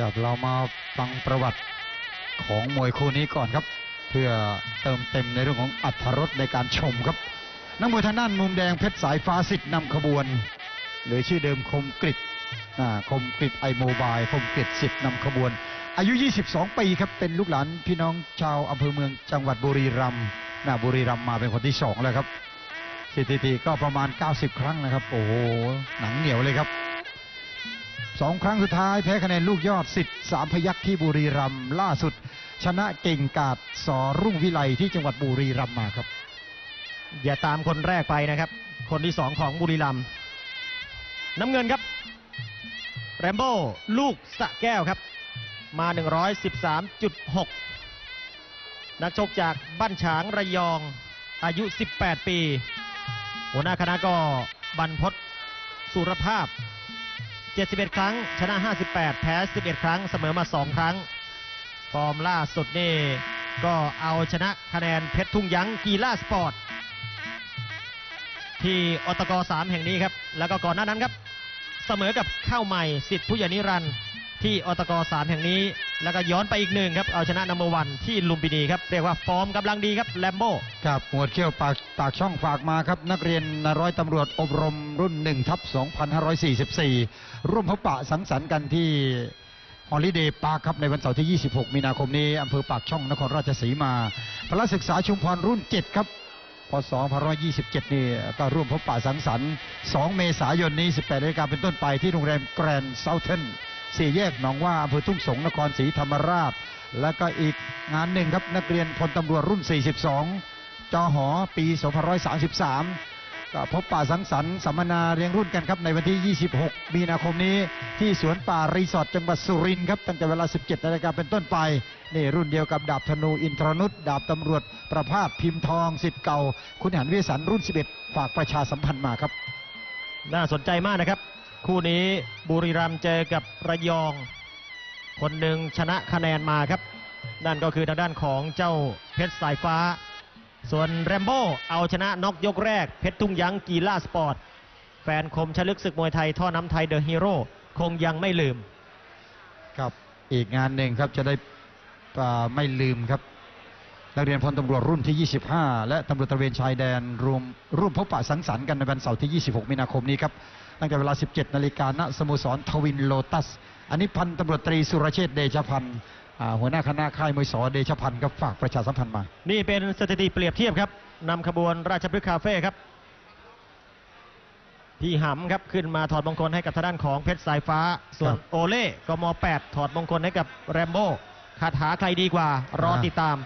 กับเรามาฟังประวัติของมวยคู่นี้ก่อนครับ เพื่อเติมเต็มในเรื่องของอัธรสในการชมครับ นักมวยทางด้านมุมแดงเพชรสายฟ้าสิทธิ์นำขบวน หรือชื่อเดิมคมกริตอ่าคมกริตไอโมบายคมกริตสิทธิ์นำขบวน อายุ 22 ปีครับเป็นลูกหลานพี่น้องชาวอำเภอเมืองจังหวัดบุรีรัมย์นะบุรีรัมย์มาเป็นคนที่สองแล้วครับสถิติก็ประมาณ 90 ครั้งนะครับ โอ้โหหนังเหนียวเลยครับ สองครั้งสุดท้ายแพ้คะแนนลูกยอดสิทธิ์สามพยักที่บุรีรัมย์ล่าสุด ชนะเก่งกาดสอรุ่งวิไลที่จังหวัดบุรีรัมย์มาครับ อย่าตามคนแรกไปนะครับ คนที่สองของบุรีรัมย์น้ำเงินครับ แรมโบ้ลูกสะแก้วครับ มา 113.6 นักชกจากบ้านฉางระยองอายุ 18 ปี หัวหน้าคณะก็บรรพศสุรภาพ 71 ครั้ง ชนะ 58 แพ้ 11 ครั้ง เสมอมา 2 ครั้ง ฟอร์มล่าสุดนี่ก็เอาชนะคะแนนเพชรทุ่งยั้งกีฬาสปอร์ต ที่อตก3แห่งนี้ครับ แล้วก็ก่อนหน้านั้นครับ เสมอกับข้าวใหม่สิทธิ์ผู้ใหญ่นิรันดร์ที่อตก3แห่งนี้ แล้วก็ย้อนไปอีกหนึ่งครับ เอาชนะนัมเบอร์วันที่ลุมพินีครับ เรียกว่าฟอร์มกำลังดีครับแลมโบ้ครับหมวดเขี้ยวปากปากช่องฝากมาครับ นักเรียนร้อยตำรวจอบรมรุ่น1ทับ2544 ร่วมพบปะสังสรรค์กันที่ฮอลิเดย์ปาร์คครับในวันเสาร์ที่ 26 มีนาคมนี้อำเภอปากช่องนครราชสีมาพละศึกษาชุมพรรุ่น 7 ครับพศ2527 นี่ก็ร่วมพบปะสังสรรค์ 2 เมษายนนี้ 18นาฬิกาเป็นต้นไปที่โรงแรมแกรนด์เซาเทน สี่แยกหนองว่าอำเภอทุ่งสงศ์นครศรีธรรมราช แล้วก็อีกงานหนึ่งครับนักเรียนพลตำรวจรุ่น 42 จอหอปี2533 ก็พบป่าสังสรรค์สัมมนาเรียงรุ่นกันครับในวันที่ 26 มีนาคมนี้ที่สวนป่ารีสอร์ทจังหวัดสุรินทร์ครับตั้งแต่เวลา 17นาฬิกาเป็นต้นไปนี่รุ่นเดียวกับดาบธนูอินทรนุชดาบตำรวจประภาสพิมพ์ทองสิทธิ์เก่า คุณหันวิสันรุ่น 11 ฝากประชาสัมพันธ์มาครับ น่าสนใจมากนะครับ คู่นี้บุรีรัมย์เจอกับระยอง คนหนึ่งชนะคะแนนมาครับ นั่นก็คือทางด้านของเจ้าเพชรสายฟ้า ส่วนแรมโบ้เอาชนะน็อกยกแรก เพชรทุ่งยั้งกีฬาสปอร์ต แฟนคมชลึกศึกมวยไทย ท่อน้ำไทยเดอะฮีโร่คงยังไม่ลืม ครับอีกงานหนึ่งครับจะได้ไม่ลืมครับนักเรียนพลตำรวจรุ่นที่ 25 และตำรวจตระเวนชายแดนรวมร่วมพบปะสังสรรค์กันในวันเสาร์ที่ 26 มีนาคมนี้ครับ ตั้งแต่เวลา 17 นาฬิกาณสโมสรทวินโลตัส อันนี้พันตำรวจตรีสุรเชษฐ์เดชพันธ์อ่าหัวหน้าคณะค่ายมวยสอเดชพันธ์ครับฝากประชาสัมพันธ์มา นี่เป็นสถิติเปรียบเทียบครับนำขบวนราชพฤกษ์คาเฟ่ครับ พี่หำครับขึ้นมาถอดมงคลให้กับทางด้านของเพชรสายฟ้า ส่วนครับโอเล่กม 8 ถอดมงคลให้กับแรมโบ้คาถาใครดีกว่ารอติดตาม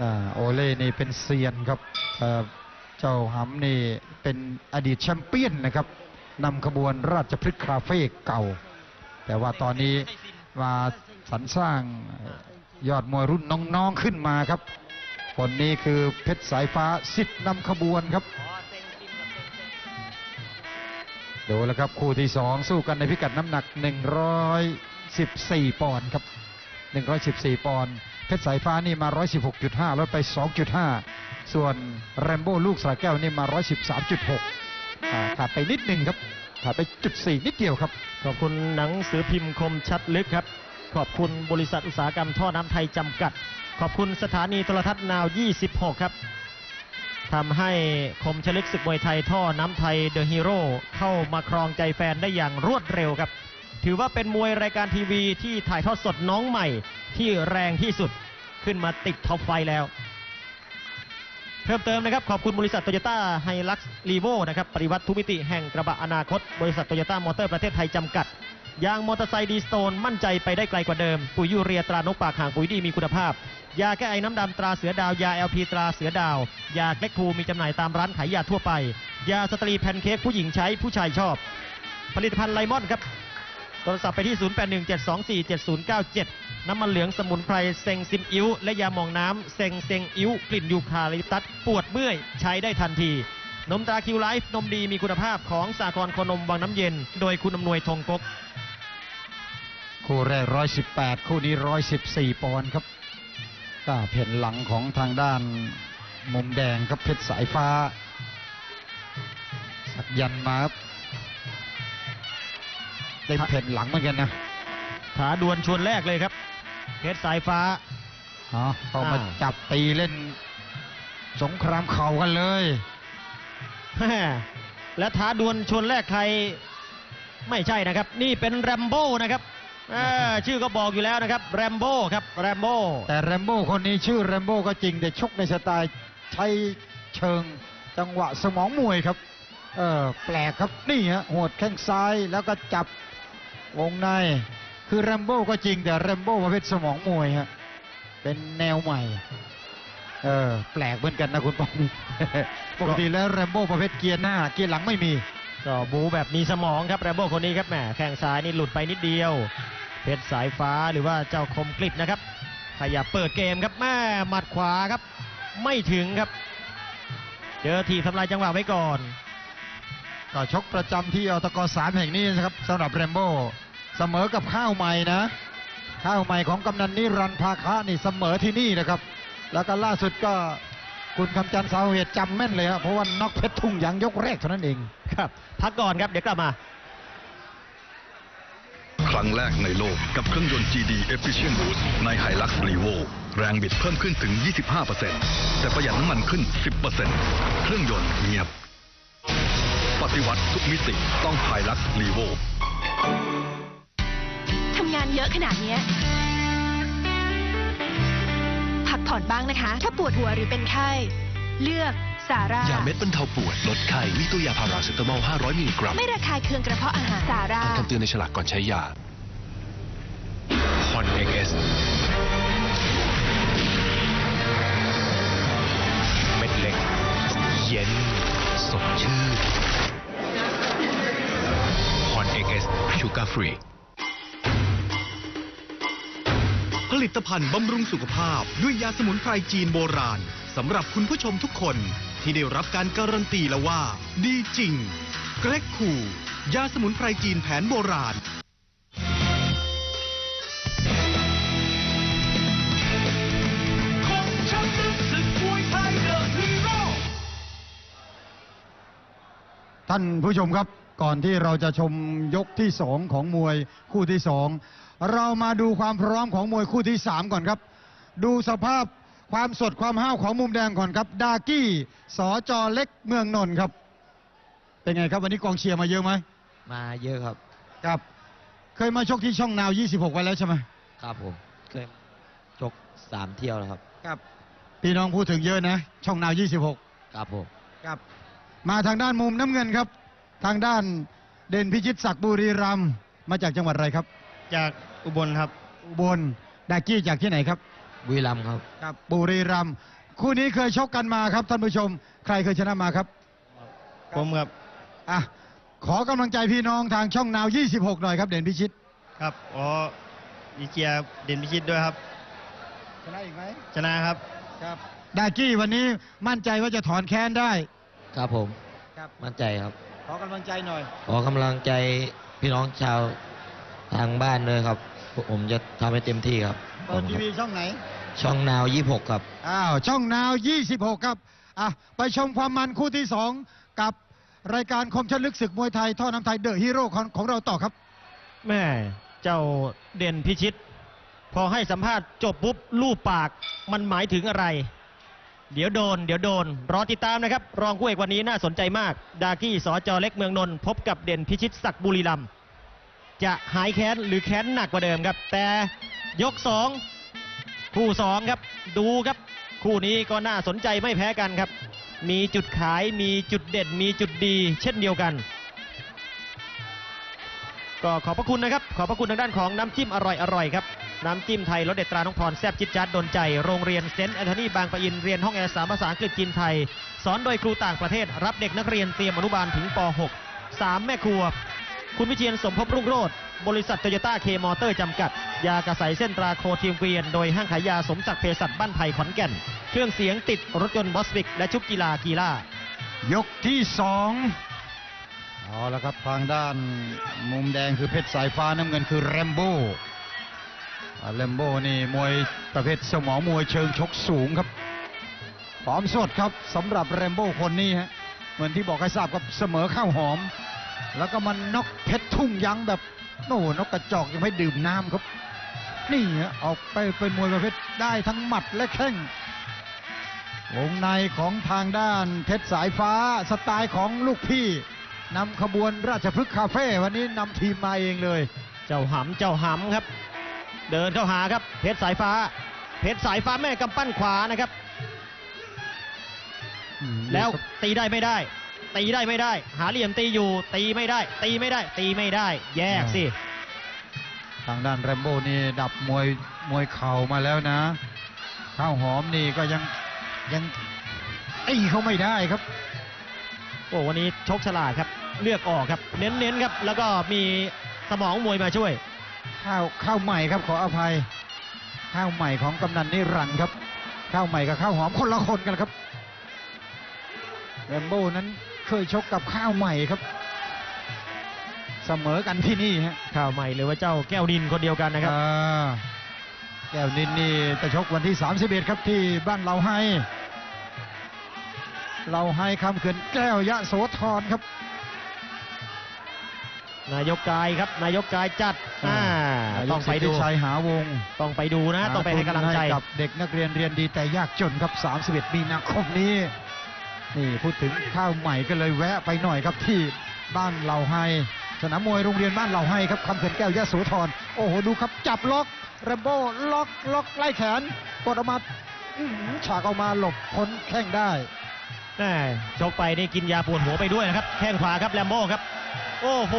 อ่าโอเล่นี่เป็นเซียนครับเอ่อเจ้าหำนี่เป็นอดีตแชมเปี้ยนนะครับ นำขบวนราชพฤกษ์คาเฟ่เก่า แต่ว่าตอนนี้มาสรรสร้างยอดมวยรุ่นน้องๆขึ้นมาครับ คนนี้คือเพชรสายฟ้าสิทธิ์นำขบวนครับดูแล้วครับคู่ที่ 2 สู้กันในพิกัดน้ำหนัก 114 ปอนด์ครับ 114 ปอนด์เพชรสายฟ้านี่มา 116.5 ลดไป 2.5 ส่วนแรมโบ้ลูกสระแก้วนี่มา 113.6 อ่าขาดไปนิดหนึ่งครับขาดไปจุดสี่นิดเดียวครับ ขอบคุณหนังสือพิมพ์คมชัดลึกครับ ขอบคุณบริษัทอุตสาหกรรมท่อน้ำไทยจำกัด ขอบคุณสถานีโทรทัศน์นาว 26 ครับทำให้คมชลึกศึกมวยไทยท่อน้ำไทยเดอะฮีโร่เข้ามาครองใจแฟนได้อย่างรวดเร็วครับ ถือว่าเป็นมวยรายการทีวีที่ถ่ายทอดสดน้องใหม่ที่แรงที่สุดขึ้นมาติดท็อปไฟแล้ว เพิ่มเติมนะครับ ขอบคุณบริษัทโตโยต้าไฮลักซ์ลีโวนะครับปริวัติทุมิติแห่งกระบะอนาคต บริษัทโตโยต้ามอเตอร์ประเทศไทยจำกัด ยางมอเตอร์ไซค์ดีสโตนมั่นใจไปได้ไกลกว่าเดิม ปุ๋ยยูเรียตรานกปากห่างปุ๋ยดีมีคุณภาพ ยาแก้ไอน้ำดำตราเสือดาวยา LP ตราเสือดาว ยาเกล็กคูมีจำหน่ายตามร้านขายยาทั่วไป ยาสตรีแพนเค้กผู้หญิงใช้ผู้ชายชอบ ผลิตภัณฑ์ไลมอนครับโทรศัพท์ไปที่ 0817247097 น้ำมันเหลืองสมุนไพรเซงซิมอิ้ว และยาหมองน้ำเซงเซงอิ้ว กลิ่นยูคาลิปตัสปวดเมื่อยใช้ได้ทันที นมตราคิวไลฟ์นมดีมีคุณภาพของสากรณ์โคนมวังน้ำเย็น โดยคุณอำนวยทงกก คู่แรก 118 คู่นี้ 114 ปอนด์ครับก็แผ่นหลังของทางด้านมุมแดงครับเพชรสายฟ้า สักยันต์มาครับเต็มแผ่นหลังเหมือนกันนะถาดวลชวนแรกเลยครับ เพชรสายฟ้าอ๋อเขามาอ่าจับตีเล่น สงครามเข่ากันเลยแม่และท้าดวลชวนแรกใครไม่ใช่นะครับ นี่เป็นแรมโบ้นะครับอ่าชื่อก็บอกอยู่แล้วนะครับแรมโบ้ครับแรมโบ้แต่แรมโบ้คนนี้ชื่อแรมโบ้ก็จริงแต่ชกในสไตล์ใช้เชิงจังหวะสมองมวยครับเออแปลกครับนี่ฮะหัวดแข้งซ้ายแล้วก็จับวงใน คือแรมโบ้ก็จริงแต่แรมโบ้ประเภทสมองมวยฮะเป็นแนวใหม่ เออ แปลกเหมือนกันนะคุณปองปกติแล้วแรมโบ้ประเภทเกียร์หน้า เกียร์หลังไม่มีก็บูแบบมีสมองครับแรมโบ้คนนี้ครับแหมแข้งซ้ายนี่หลุดไปนิดเดียว เพชรสายฟ้าหรือว่าเจ้าคมกลิบนะครับ ขยับเปิดเกมครับแม่หมัดขวาครับ ไม่ถึงครับ เจอทีบทำลายจังหวะไว้ก่อน ก็ชกประจำที่อตกสามแห่งนี้นะครับสำหรับแรมโบ้ เสมอกับข้าวใหม่นะ ข้าวใหม่ของกำนันนิรันดร์ภาคะนี่เสมอที่นี่นะครับ แล้วก็ล่าสุดก็คุณคำจันทร์สาวเหตุจำแม่นเลยครับเพราะว่าน็อกเพชรทุ่งยังยกแรกเท่านั้นเองครับ พักก่อนครับเดี๋ยวกลับมา ครั้งแรกในโลกกับเครื่องยนต์ GD Efficient Boost ใน Hilux Revo แรงบิดเพิ่มขึ้นถึง 25%แต่ประหยัดน้ำมันขึ้น 10%เครื่องยนต์เงียบ ปฏิวัติทุกมิติต้อง Hilux Revo ทำงาน เยอะขนาดเนี้ยพักผ่อนบ้างนะคะ ถ้าปวดหัวหรือเป็นไข้ เลือกสาร่ายาเม็ดบรรเทาปวดลดไข้มีตัวยาพาราเซตามอล 500 มิลลิกรัมไม่ระคายเคืองกระเพาะอาหารสาร่าอ่านคำเตือนในฉลากก่อนใช้ยาฮอนเอ็กเอสเม็ดเล็ก เย็น สดชื่นฮอนเอ็กเอสชูการ์ฟรี ลิตภัณฑ์บำรุงสุขภาพด้วยยาสมุนไพรจีนโบราณสำหรับคุณผู้ชมทุกคนที่ได้รับการการันตีแล้วว่า ดีจริง เกรกคูยาสมุนไพรจีนแผนโบราณท่านผู้ชมครับ ก่อนที่เราจะชมยกที่สองของมวยคู่ที่สองเรามาดูความพร้อมของมวยคู่ที่สามก่อนครับ ดูสภาพความสดความห้าวของมุมแดงก่อนครับ ดากี้สอจอเล็กเมืองนนท์ครับ เป็นไงครับวันนี้กองเชียร์มาเยอะไหมมาเยอะครับ ครับ เคยมาชกที่ช่องนาว 26ไว้แล้วใช่ไหมครับผมเคยชกสามเที่ยวแล้วครับครับ พี่น้องพูดถึงเยอะนะ ช่องนาว 26 ครับผมครับ มาทางด้านมุมน้ำเงินครับ ทางด้านเด่นพิชิตศักดิ์บุรีรัมย์มาจากจังหวัดอะไรครับ จากอุบลครับ อุบลดากี้จากที่ไหนครับ บุรีรัมย์ครับ ครับบุรีรัมย์คู่นี้เคยชกกันมาครับท่านผู้ชม ใครเคยชนะมาครับ ผมครับ อะ ขอกำลังใจพี่น้องทางช่องนาว 26 หน่อยครับ เด่นพิชิต ครับอ๋ออีเกียเด่นพิชิตด้วยครับ ชนะอีกไหมชนะครับ ครับ ดากี้วันนี้มั่นใจว่าจะถอนแค้นได้ ครับผม ครับ มั่นใจครับ ขอกำลังใจหน่อย ขอกำลังใจพี่น้องชาวทางบ้านเลยครับ ผมจะทำให้เต็มที่ครับเปิดทีวีช่องไหน ช่องนาว 26 ครับ อ้าว ช่องนาว 26 ครับ อะ ไปชมความมันคู่ที่ 2 กับรายการคมชันลึกศึกมวยไทย ท่อน้ำไทยเดอะฮีโร่ของของเราต่อครับ แม่เจ้าเด่นพิชิต พอให้สัมภาษณ์จบปุ๊บลูบปากมันหมายถึงอะไร เดี๋ยวโดน เดี๋ยวโดน รอติดตามนะครับ รองคู่เอกวันนี้น่าสนใจมาก ดากี้สอจอเล็กเมืองนนท์พบกับเด่นพิชิตศักดิ์บุรีรัมจะหายแค้นหรือแค้นหนักกว่าเดิมครับ แต่ยกสองคู่สองครับ ดูครับ คู่นี้ก็น่าสนใจไม่แพ้กันครับ มีจุดขายมีจุดเด่นมีจุดดี เช่นเดียวกัน ก็ขอบพระคุณนะครับ ขอบพระคุณทางด้านของน้ำจิ้มอร่อยอร่อยครับ น้ำจิ้มไทยรสเด็ดตราน้องพรแซบจิตจัดโดนใจ โรงเรียนเซนต์แอนโทนีบางปะอิน เรียนห้องแอร์สามภาษาอังกฤษจีนไทย สอนโดยครูต่างประเทศ รับเด็กนักเรียนเตรียมอนุบาลถึงป .6 3 แม่ครัว คุณวิเชียนสมภพรุ่งโรจน์บริษัทโตโยต้าเคมอเตอร์จำกัด ยากระใสเส้นตราโคทีมเกวียน โดยห้างขายยาสมศักดิ์เภสัชบ้านไผ่ขอนแก่น เครื่องเสียงติดรถยนต์บอสวิก และชุดกีฬากีฬายกที่สองเอาละครับทางด้านมุมแดงคือเพชรสายฟ้าน้ำเงินคือแรมโบ้ อ่าแรมโบนี่มวยประเภทสมองมวยเชิงชกสูงครับพร้อมสดครับสำหรับแรมโบ้คนนี้ฮะเหมือนที่บอกให้ทราบครับเสมอข้าวหอม แล้วก็มันน็อกเพชรทุ่งยังแบบโน่นกกระจอกยังไม่ดื่มน้ำครับ นี่ฮะออกไปเป็นมวยประเภทได้ทั้งหมัดและแข้งวงในของทางด้านเพชรสายฟ้าสไตล์ของลูกพี่นำขบวนราชพฤกษ์คาเฟ่วันนี้นำทีมมาเองเลย เจ้าหำเจ้าหำครับ เดินเข้าหาครับ เพชรสายฟ้า เพชรสายฟ้าแม่กำปั้นขวานะครับอืมแล้วตีได้ไม่ได้ ตีได้ไม่ได้ หาเหลี่ยมตีอยู่ ตีไม่ได้ ตีไม่ได้ ตีไม่ได้ แยกสิ ทางด้านแรมโบ้นี่ดับมวยมวยเข่ามาแล้วนะ ข้าวหอมนี่ก็ยังยังไอ้เขาไม่ได้ครับ โอ้วันนี้ชกฉลาดครับ เลือกออกครับ เน้นๆครับ แล้วก็มีสมองมวยมาช่วย ข้าวข้าวใหม่ครับขออภัย ข้าวใหม่ของกำนันนิรันดร์ครับ ข้าวใหม่กับข้าวหอมคนละคนกันครับแรมโบ้นั้นเคยชกกับข้าวใหม่ครับ เสมอกันที่นี่ฮะข่าวใหม่เลยว่าเจ้าแก้วดินคนเดียวกันนะครับ อ่าแก้วนินนี่จะชกวันที่ 31 ครับที่บ้านเราให้ เราให้คำเขื่อนแก้วยะโสธรครับ นายกกายครับ นายกกายจัดอ่า ต้องไปดูนายกสิทธิชัยหาวงศ์ต้องไปดูนะ ต้องไปให้กำลังใจกับเด็กนักเรียนเรียนดีแต่ยากจนครับ 31 มีนาคมนี้ นี่พูดถึงข้าวใหม่ก็เลยแวะไปหน่อยครับที่บ้านเหล่าไฮสนามมวยโรงเรียนบ้านเหล่าไฮครับคำเขื่อนแก้วยะโสธรโอ้โหดูครับจับล็อกแรมโบ้ล็อกล็อกไล่แขนกดออกมาอื้อหือฉากออกมาหลบพ้นแข้งได้แม่ชกไปนี่กินยาปวดหัวไปด้วยนะครับ แข้งขวาครับแลมโบ้ครับ โอ้โห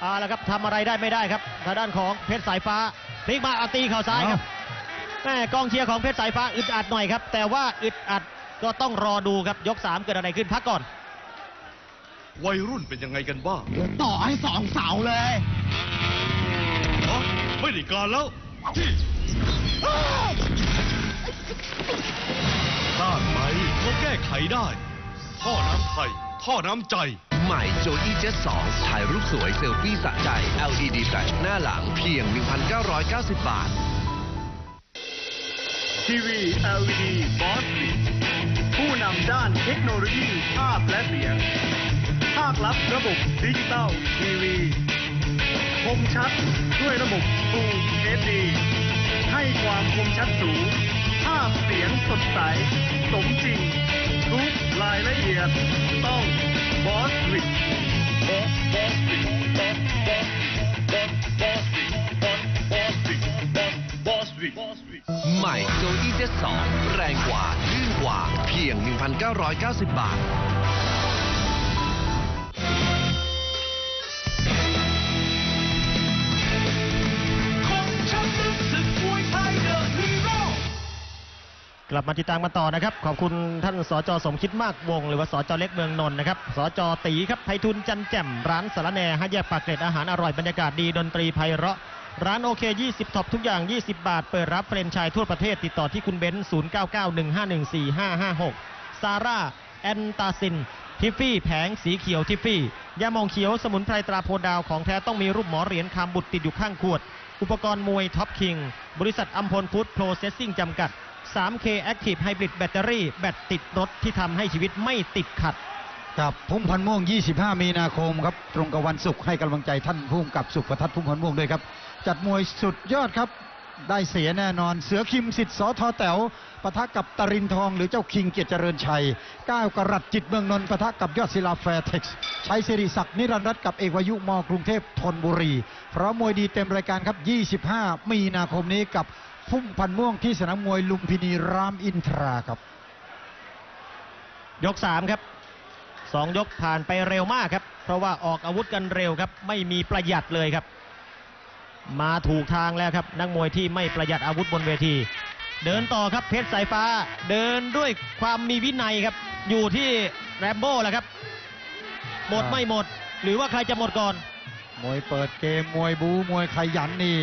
เอาละครับทำอะไรได้ไม่ได้ครับทางด้านของเพชรสายฟ้าพลิกมาเอาตีเข่าซ้ายครับแม่กองเชียร์ของเพชรสายฟ้าอึดอัดหน่อยครับ แต่ว่าอึดอัดก็ต้องรอดูครับยก3เกิดอะไรขึ้นพักก่อน วัยรุ่นเป็นยังไงกันบ้างต่อให้สองเสาเลยไม่ได้การแล้วพลาดไปก็แก้ไขได้ ท่อน้ำไทย ท่อน้ำใจ ใหม่โจอี้เจ็สองถ่ายรูปสวยเซลฟี่สะใจ LED Flash หน้าหลังเพียง 1,990 บาท ทีวี LED บอสลิผู้นำด้านเทคโนโลยีภาพและเสียง ภาคลับระบบดิจิตอลทีวีคมชัดด้วยระบบ Full HD ให้ความคมชัดสูง ภาพเสียงสดใส สมจริง ทุกรายละเอียดต้อง บอสลิบอสบอสลิบอสบอสบอสบอสลิบอสบอสลิบอสบอสลิบอสลิใหม่โจอี้เจ็ดสองแรงกว่าลื่นกว่าเพียง 1,990 บาท กลับมาติดตามกันต่อนะครับ ขอบคุณท่านสจสมคิดมากวง หรือว่าสจเล็กเมืองนนท์นะครับสจตีครับไพฑุลจันแจ่มร้านสารแหน่ห้าแยกปากเกร็ดอาหารอร่อยบรรยากาศดีดนตรีไพเราะ ร้านโอเค 20ท็อปทุกอย่าง 20 บาท เปิดรับเฟรนไชายทั่วประเทศติดต่อที่คุณเบนซ์0991514556 ซาร่าแอนตาซิน ทิฟฟี่แผงสีเขียวทิฟฟี่ยามองเขียวสมุนไพรตราโพดาวของแท้ต้องมีรูปหมอเหรียญคำบุตรติดอยู่ข้างขวด อุปกรณ์มวยท็อปคิงบริษัทอัมพลฟู้ดโปรเซสซิ่งจำกัด 3K Active Hybrid Battery แบตติดรถที่ทำให้ชีวิตไม่ติดขัดกับพุ่มพันธุ์ม่วง 25 มีนาคมครับ ตรงกับวันศุกร์ให้กำลังใจท่านผู้กำกับสุขประทัดพุ่มพันธุ์ม่วงด้วยครับ จัดมวยสุดยอดครับ ได้เสียแน่นอน เสือคิมสิทธิ์สอทอแต๋วปะทะกับตรินทองหรือเจ้าคิงเกียรติเจริญชัยก้าวกรัตจิตเมืองนนท์ปะทะกับยอดศิลาแฟร์เท็กซ์ชัยสิริศักดิ์นิรันดร์รัตกับเอกวายุมอกรุงเทพธนบุรี เพราะมวยดีเต็มรายการครับ 25 มีนาคมนี้กับ พุ่มพันธุ์ม่วงที่สนามมวยลุมพินีรามอินทราครับ ยก 3 ครับ 2 ยกผ่านไปเร็วมากครับ เพราะว่าออกอาวุธกันเร็วครับ ไม่มีประหยัดเลยครับ มาถูกทางแล้วครับ นักมวยที่ไม่ประหยัดอาวุธบนเวที เดินต่อครับเพชรสายฟ้า เดินด้วยความมีวินัยครับ อยู่ที่แรมโบ้แหละครับ หมดครับไม่หมด หรือว่าใครจะหมดก่อน มวยเปิดเกมมวยบูมวยขยันนี่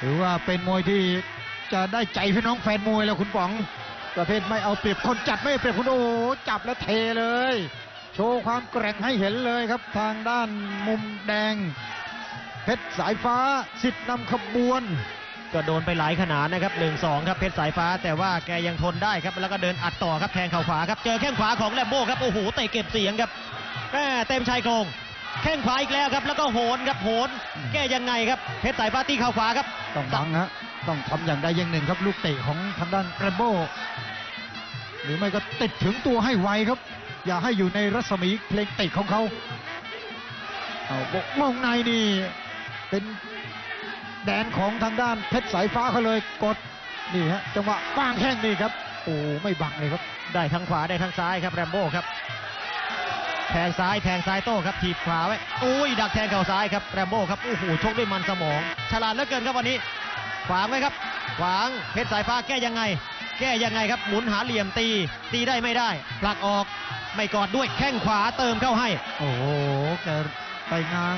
ถือว่าเป็นมวยที่จะได้ใจพี่น้องแฟนมวยแล้วคุณป๋อง ประเภทไม่เอาเปรียบคนจัดไม่เปรียบคุณโอ้จับแล้วเทเลย โชว์ความแกร่งให้เห็นเลยครับ ทางด้านมุมแดง เพชรสายฟ้าสิทธิ์นำขบวนก็โดนไปหลายขนาดนะครับ 1-2 ครับเพชรสายฟ้าแต่ว่าแกยังทนได้ครับ แล้วก็เดินอัดต่อครับแทงเข่าขวาครับ เจอแข้งขวาของแลมโบ้ครับ โอ้โหเตะเก็บเสียงครับแม่เต็มชายโครงแข้งขวาอีกแล้วครับ แล้วก็โหนครับโหนแก้ยังไงครับเพชรสายฟ้าตีเข่าขวาครับ ต้องบังฮะต้องทำอย่างใดอย่างหนึ่งครับ ลูกเตะของทางด้านแกรมโบหรือไม่ก็ติดถึงตัวให้ไวครับ อย่าให้อยู่ในรัศมีเพลงเตะของเขาเอาบกมองในนี่เป็นแดนของทางด้านเพชรสายฟ้าเขาเลยกดนี่ฮะจังหวะวางแข้งนี่ครับโอ้ไม่บังเลยครับ ได้ทั้งขวาได้ทั้งซ้ายครับแรมโบ้ครับ แทงซ้ายแทงซ้ายโต้ครับถีบขวาไว้โอ้ยดักแทงเข่าซ้ายครับแรมโบ้ครับโอ้โหชกด้วยมันสมอง ฉลาดเหลือเกินครับวันนี้ขวางไว้ครับขวางเพชรสายฟ้าแก้ยังไง แก้ยังไงครับหมุนหาเหลี่ยมตี ตีได้ไม่ได้ผลักออกไม่กอดด้วยแข้งขวาเติมเข้าให้ โอ้โหแกไปงาน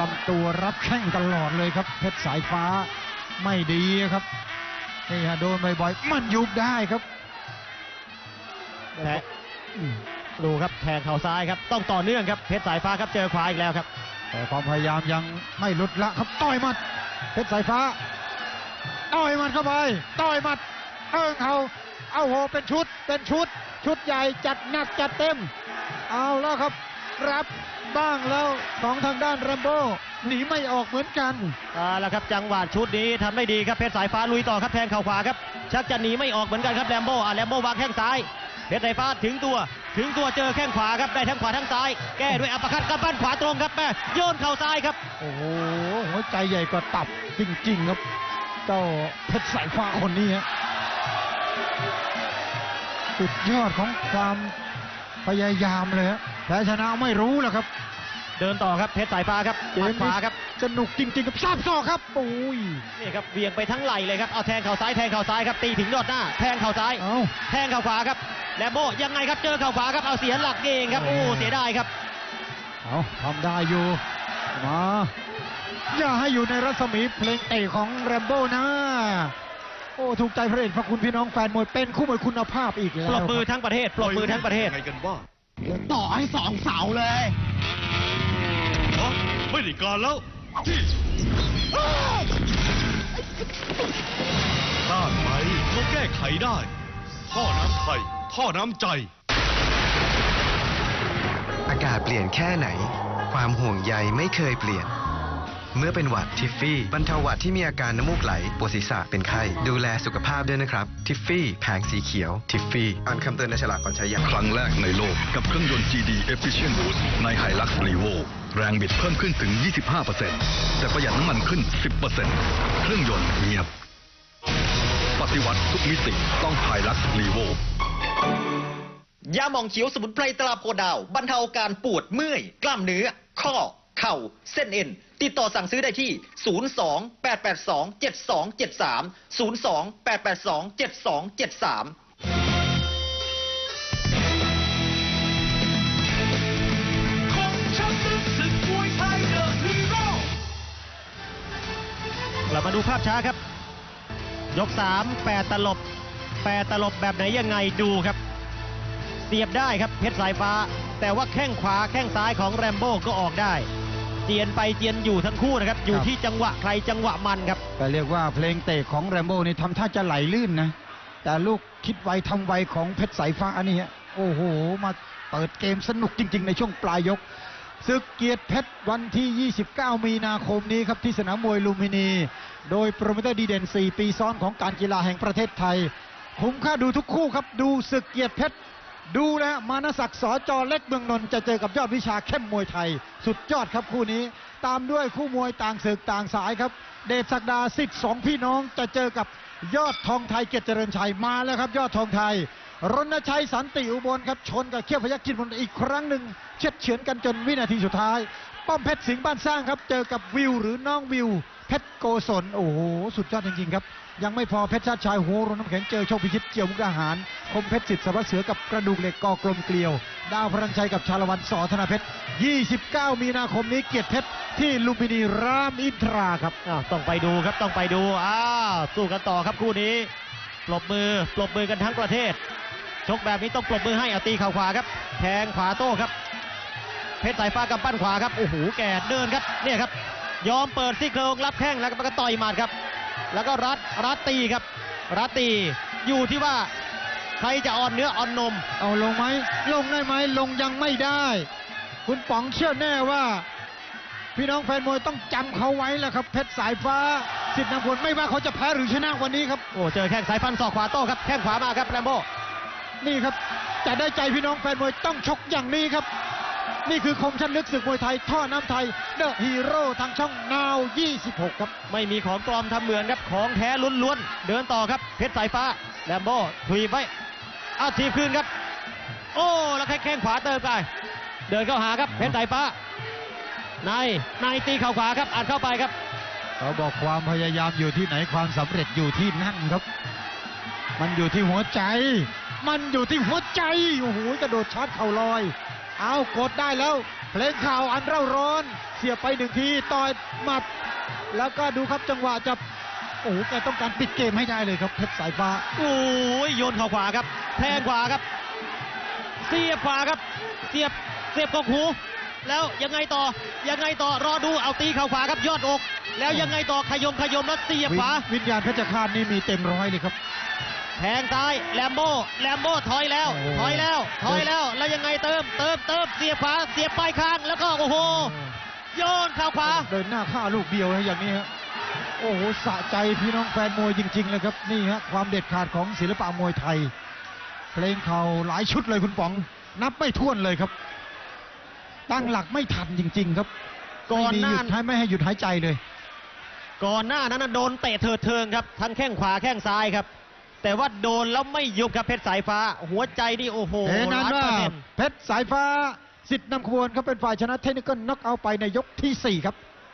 ลำตัวรับแข้งตลอดเลยครับ เพชรสายฟ้าไม่ดีครับนี่ฮะโดนบ่อยๆมันยุบได้ครับแทง ดูครับแทงเข่าซ้ายครับต้องต่อเนื่องครับเพชรสายฟ้าครับเจอขวาอีกแล้วครับ แต่ความพยายามยังไม่ลดละครับต่อยหมัดเพชรสายฟ้าต่อยหมัดเข้าไปต่อยหมัดเอิงเขาเอาโหเป็นชุดเป็นชุด ชุดใหญ่จัดหนักจัดเต็ม เอาแล้วครับรับบ้างแล้วของทางด้านแรมโบ้หนีไม่ออกเหมือนกันเอาละครับจังหวะชุดนี้ทำได้ดีครับเพชรสายฟ้าลุยต่อครับแทงเข่าขวาครับชักจะหนีไม่ออกเหมือนกันครับแรมโบ้อะแรมโบ้วางแข้งซ้ายเพชรสายฟ้าถึงตัว ถึงตัวเจอแข้งขวาครับได้ทั้งขวาทั้งซ้าย แก้ด้วยอัปปัตกำปั้นขวาตรงครับแม่โยนเข่าซ้ายครับ โอ้โหหัวใจใหญ่กว่าตับจริงๆครับ เจ้าเพชรสายฟ้าคนนี้ฮะสุดยอดของความพยายามเลยฮะแพ้ชนะไม่รู้แหละครับ เดินต่อครับเพชรสายฟ้าครับเกหมัมดขวาครับสนุกจริงๆกับซาบซอกครับโอ้ยนี่ครับเวียงไปทั้งไหล่เลยครับเอาแทงเข่าซ้ายแทงเข่าซ้ายครับตีถึงยอดหน้า แทงเข่าซ้าย เอาแทงเข่าขวาครับแรมโบ้ยังไงครับเจอเข่าขวาครับเอาเสียหลักเองครับโอ้เสียดายครับ เอาทำได้อยู่มาอย่าให้อยู่ในรัศมีเพลงเตะของแรมโบ้นะโอ้ถูกใจพระเอกพระคุณพี่น้องแฟนมวยเป็นคู่มวยคุณภาพอีกแล้วปรบมือครับทั้งประเทศปรบมือทั้งประเทศ ไงกันบ้าง ต่อให้สองเสาเลยฮะ ไม่ได้การแล้วต้านไปก็แก้ไขได้ ท่อน้ำไทย ท่อน้ำใจ อากาศเปลี่ยนแค่ไหน ความห่วงใยไม่เคยเปลี่ยน เมื่อเป็นหวัดทิฟฟี่บรรเทาหวัดที่มีอาการน้ำมูกไหลปวดศีรษะเป็นไข้ ดูแลสุขภาพด้วยนะครับ ทิฟฟี่แผงสีเขียว ทิฟฟี่อ่านคำเตือนในฉลากก่อนใช้ยาครั้งแรกในโลกกับเครื่องยนต์ GD Efficient Boost ใน Hilux Revo แรงบิดเพิ่มขึ้นถึง 25%แต่ประหยัดน้ำมันขึ้น 10%เครื่องยนต์เงียบ ปฏิวัติทุกมิติต้อง Hilux Revo ยาหมองเขียวสมุนไพรตราโพดาว บรรเทาอาการปวดเมื่อย กล้ามเนื้อ ข้อ เข่าเส้นเอ็น ติดต่อสั่งซื้อได้ที่ 02 882 7273 02 882 7273เรามาดูภาพช้าครับ ยก 3 8 ตลบ 8 ตลบแบบไหนยังไงดูครับ เสียบได้ครับเพชรสายฟ้า แต่ว่าแข้งขวาแข้งซ้ายของแรมโบ้ก็ออกได้เจียนไปเจียนอยู่ทั้งคู่นะครับ อยู่ที่จังหวะใครจังหวะมันครับแต่เรียกว่าเพลงเตะของแรมโบ้นี่ทำท่าจะไหลลื่นนะ แต่ลูกคิดไวทำไวของเพชรสายฟ้านี่ฮะโอ้โห มาเปิดเกมสนุกจริง ๆ ในช่วงปลายยกศึกเกียรติเพชรวันที่ 29 มีนาคมนี้ครับที่สนามมวยลุมพินี โดยโปรโมเตอร์ดีเด่น 4 ปีซ้อนของการกีฬาแห่งประเทศไทย คุ้มค่าดูทุกคู่ครับดูศึกเกียรติเพชร ดูนะมานศักดิ์สอจอเล็กเมืองนนท์จะเจอกับยอดวิชาเข้มมวยไทย สุดยอดครับคู่นี้ ตามด้วยคู่มวยต่างศึกต่างสายครับ เดชศักดาสิทธิ์สองพี่น้องจะเจอกับยอดทองไทยเกียรติเจริญชัยมาแล้วครับ ยอดทองไทย รณชัยสันติอุบลครับชนกับเขี้ยวพยัคฆ์กินมนอีกครั้งหนึ่งเช็ดเฉือนกันจนวินาทีสุดท้าย ป้อมเพชรสิงห์บ้านสร้างครับ เจอกับวิวหรือน้องวิว เพชรโกศลโอ้โหสุดยอดจริงๆครับ ยังไม่พอเพชรชาติชายโหรน้ำแข็งเจอโชคพิชิตเจียวมุกดาหาร คมเพชรสิทธิ์สวัสดิ์เสือกับกระดูกเหล็กกอกลมเกลียว ดาวพรัญชัยกับชาละวันสอธนาเพชร 29 มีนาคมนี้เกียรติเพชรที่ลุมพินีรามอินทราครับต้องไปดูครับต้องไปดูอ้าวสู้กันต่อครับคู่นี้ปรบมือปรบมือกันทั้งประเทศ ชกแบบนี้ต้องปรบมือให้อตีข่าวขวาครับ แทงขวาโต้ครับ เพชรสายฟ้ากำปั้นขวาครับโอ้โหแกเดินครับเนี่ยครับ ยอมเปิดซี่โครงรับแข้งแล้วก็ต่อยหมัดครับ แล้วก็รัดรัดตีครับ รัดตีอยู่ที่ว่าใครจะอ่อนเนื้ออ่อนนม เอาลงไหมลงได้ไหมลงยังไม่ได้คคุณป๋องเชื่อแน่ว่า พี่น้องแฟนมวยต้องจำเขาไว้แหละครับเพชรสายฟ้าสิทธิ์นำผลไม่ว่าเขาจะแพ้หรือชนะวันนี้ครับโอ้เจอแข้งสายฟันศอกขวาโต้ครับแข้งขวามาครับแรมโบ้นี่ครับจะได้ใจพี่น้องแฟนมวยต้องชกอย่างนี้ครับ นี่คือคมชันลึกศึกมวยไทย ท่อน้ำไทยเดอะฮีโร่ทางช่องนาว 26 ครับ ไม่มีของปลอมทำเหมือนครับ ของแท้ล้วนๆ เดินต่อครับ เพชรสายฟ้าแรมโบ้ถีบไว้อ้าวถีบคืนครับ โอ้ แล้วแข้งขวาเติมไปเดินเข้าหาครับ เพชรสายฟ้า ในในตีเข่าขวาครับอัดเข้าไปครับเขาบอกความพยายามอยู่ที่ไหนความสำเร็จอยู่ที่นั่นครับ มันอยู่ที่หัวใจ มันอยู่ที่หัวใจโอ้โหกระโดดชาร์จเข่าลอย เอากดได้แล้ว เพลงข่าวอันเร่าร้อน เสียบไปหนึ่งทีต่อยหมัด แล้วก็ดูครับจังหวะจะโอ้โหแกต้องการปิดเกมให้ได้เลยครับเพชรสายฟ้าโอ้ยโยนเข่าขวาครับ แทงขวาครับ เสียบขวาครับ เสียบเสียบกกหู แล้วยังไงต่อยังไงต่อรอดูเอาตีเข่าขวาครับยอดอก แล้วยังไงต่อขยมขยมแล้วเสียบขวาวิญญาณเพชรฆาตนี่มีเต็มร้อยเลยครับ แทงซ้ายแลมโบ้แลมโบ้ถอยแล้วโอ้ถอยแล้ว ถอยแล้ว แล้วยังไงเติม เติมเติมเสียบขวาเสียบปลายคางแล้วก็โอ้โหโยนเข่าขวาเดินหน้าฆ่าลูกเดียวนะอย่างนี้ฮะโอ้โหสะใจพี่น้องแฟนมวยจริงๆเลยครับนี่ฮะความเด็ดขาดของศิลปะมวยไทย เพลงเขาหลายชุดเลยคุณป๋อง นับไม่ถ้วนเลยครับ ตั้งหลักไม่ทันจริง ๆ ครับก่อนไม่มีหน้าหยุดให้ไม่ให้หยุดหายใจเลย ก่อนหน้านั้นนะโดนเตะเถิดเทิงครับทั้งแข้งขวาแข้งซ้ายครับ แต่ว่าโดนแล้วไม่ยุบครับเพชรสายฟ้า หัวใจนี่โอ้โหเห็นนั้นว่าล้นเปอร์เซ็นต์เพชรสายฟ้าสิทธิ์นำขบวนเขาเป็นฝ่ายชนะเทคนิคน็อกเอาท์ไปในยกที่ 4 ครับ